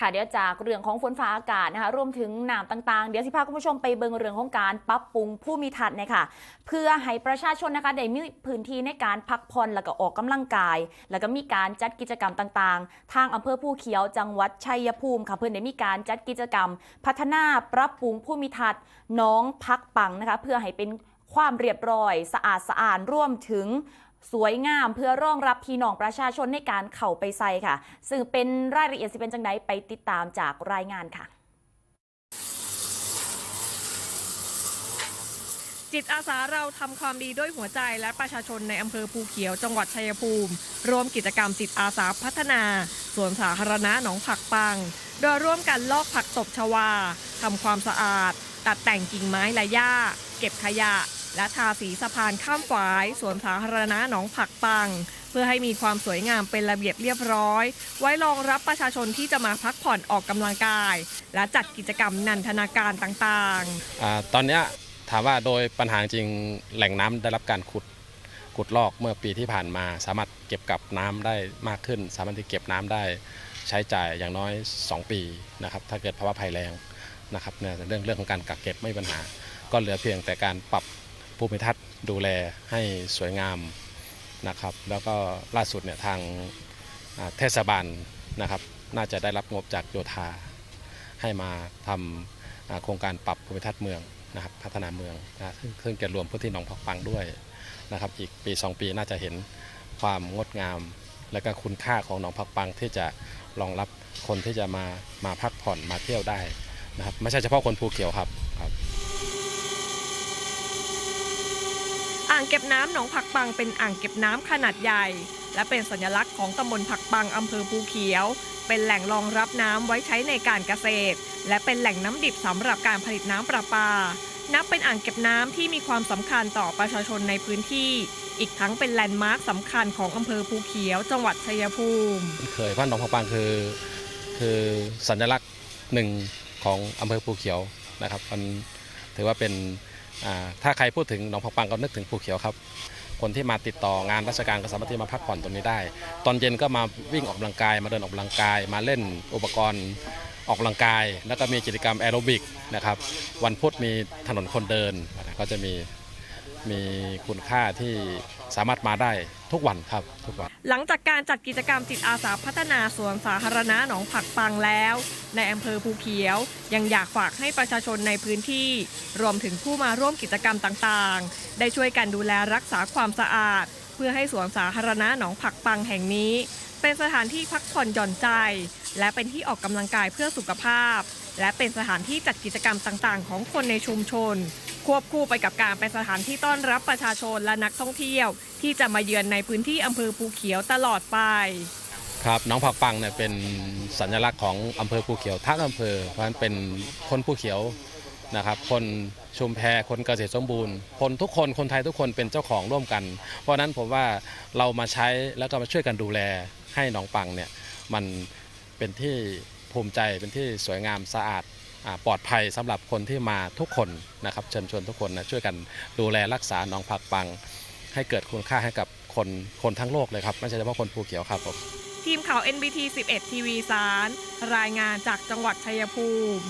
ค่ะเดี๋ยวจากเรื่องของฝนฟ้าอากาศนะคะรวมถึงน้ำต่างๆ เดี๋ยวสิพาคุณผู้ชมไปเบิงเรื่องของการปรับปรุงผู้มีทัศน์เนี่ยค่ะเพื่อให้ประชาชนนะคะได้มีพื้นที่ในการพักผ่อนแล้วก็ออกกำลังกาย แล้วก็มีการจัดกิจกรรมต่างๆ ทางอำเภอผู้เขียวจังหวัดชัยภูมิค่ะเพื่อนได้มีการจัดกิจกรรม พัฒนาปรับปรุงผู้มีทัศน์น้องพักปังนะคะเพื่อให้เป็นความเรียบร้อย สะอาดสะอาดร่วมถึง สวยงามเพื่อรองรับพี่น้องประชาชนในการเข้าไปใส่ค่ะ ซึ่งเป็นรายละเอียดสิเป็นจังไดไปติดตามจากรายงานค่ะ จิตอาสาเราทำความดีด้วยหัวใจและประชาชนในอำเภอภูเขียวจังหวัดชัยภูมิ ร่วมกิจกรรมจิตอาสาพัฒนาสวนสาธารณะหนองผักปัง โดยร่วมกันลอกผักตบชวาทำความสะอาด ตัดแต่งกิ่งไม้และหญ้า เก็บขยะ และทาสีสะพานข้ามฝายสวนสาธารณะหนองผักปัง เพื่อให้มีความสวยงามเป็นระเบียบเรียบร้อย ไว้รองรับประชาชนที่จะมาพักผ่อนออกกำลังกาย และจัดกิจกรรมนันทนาการต่างๆอตอนนี้ถามว่าโดยปัญหาจริงแหล่งน้ำได้รับการขุดขุดลอกเมื่อปีที่ผ่านมา สามารถเก็บกับน้ำได้มากขึ้น สามารถที่เก็บน้ำได้ใช้จ่ายอย่างน้อย 2 ปีนะครับถ้าเกิดภาวะภัยแรงนะครับเนี่ยเรื่องเรื่องของการกักเก็บไม่ปัญหา ก็เหลือเพียงแต่การปรับ ภูมิทัศน์ดูแลให้สวยงามนะครับ แล้วก็ล่าสุดเนี่ยทางเทศบาลนะครับ น่าจะได้รับงบจากโยธา ให้มาทำโครงการปรับภูมิทัศน์เมืองนะครับ พัฒนาเมืองนะซึ่งจะรวมพื้นที่หนองผักปังด้วยนะครับ อีกปี 2 ปีน่าจะเห็นความงดงาม และก็คุณค่าของหนองผักปังที่จะรองรับคนที่จะมามาพักผ่อนมาเที่ยวได้นะครับ ไม่ใช่เฉพาะคนภูเขียวครับครับ อ่างเก็บน้ำหนองผักปังเป็นอ่างเก็บน้ำขนาดใหญ่ และเป็นสัญลักษณ์ของตำบลผักปังอำเภอภูเขียว เป็นแหล่งรองรับน้ำไว้ใช้ในการเกษตร และเป็นแหล่งน้ำดิบสำหรับการผลิตน้ำประปา นับเป็นอ่างเก็บน้ำที่มีความสำคัญต่อประชาชนในพื้นที่ อีกทั้งเป็นแลนด์มาร์คสำคัญของอำเภอภูเขียว จังหวัดชัยภูมิ เคยเพราะหนองผักปังคือ คือสัญลักษณ์หนึ่งของอำเภอภูเขียวนะครับมันถือว่าเป็น ถ้าใครพูดถึงหนองผักปังก็นึกถึงภูเขียวครับ คนที่มาติดต่องานราชการก็สามารถที่มาพักผ่อนตรงนี้ได้ ตอนเย็นก็มาวิ่งออกกำลังกาย มาเดินออกกำลังกาย มาเล่นอุปกรณ์ออกกำลังกาย แล้วก็มีกิจกรรมแอโรบิกนะครับ วันพุธมีถนนคนเดินก็จะมีมีคุณค่าที่สามารถมาได้ ทุกวันครับทุกวัน หลังจากการจัดกิจกรรมจิตอาสาพัฒนาสวนสาธารณะหนองผักปังแล้วในอำเภอภูเขียว ยังอยากฝากให้ประชาชนในพื้นที่ รวมถึงผู้มาร่วมกิจกรรมต่างๆ ได้ช่วยกันดูแลรักษาความสะอาด เพื่อให้สวนสาธารณะหนองผักปังแห่งนี้ เป็นสถานที่พักผ่อนหย่อนใจ และเป็นที่ออกกำลังกายเพื่อสุขภาพ และเป็นสถานที่จัดกิจกรรมต่างๆ ของคนในชุมชน ควบคู่ไปกับการเป็นสถานที่ต้อนรับประชาชนและนักท่องเที่ยว ที่จะมาเยือนในพื้นที่อำเภอภูเขียวตลอดไป ครับน้องผักปังเนี่ยเป็นสัญลักษณ์ของอำเภอภูเขียวทั้งอำเภอ เพราะฉะนั้นเป็นคนภูเขียวนะครับ คนชุมแพคนเกษตรสมบูรณ์ คนทุกคนคนไทยทุกคนเป็นเจ้าของร่วมกัน เพราะนั้นผมว่าเรามาใช้แล้วก็มาช่วยกันดูแลให้หนองปังเนี่ยมันเป็นที่ภูมิใจเป็นที่สวยงามสะอาด ปลอดภัยสำหรับคนที่มาทุกคนนะครับเชิญชวนทุกคนนะช่วยกันดูแลรักษาหนองผักปัง ให้เกิดคุณค่าให้กับคนคนทั้งโลกเลยครับ ไม่ใช่เฉพาะคนภูเขียวครับผมทีมข่าว NBT 11ทีวีสาร รายงานจากจังหวัดชัยภูมิ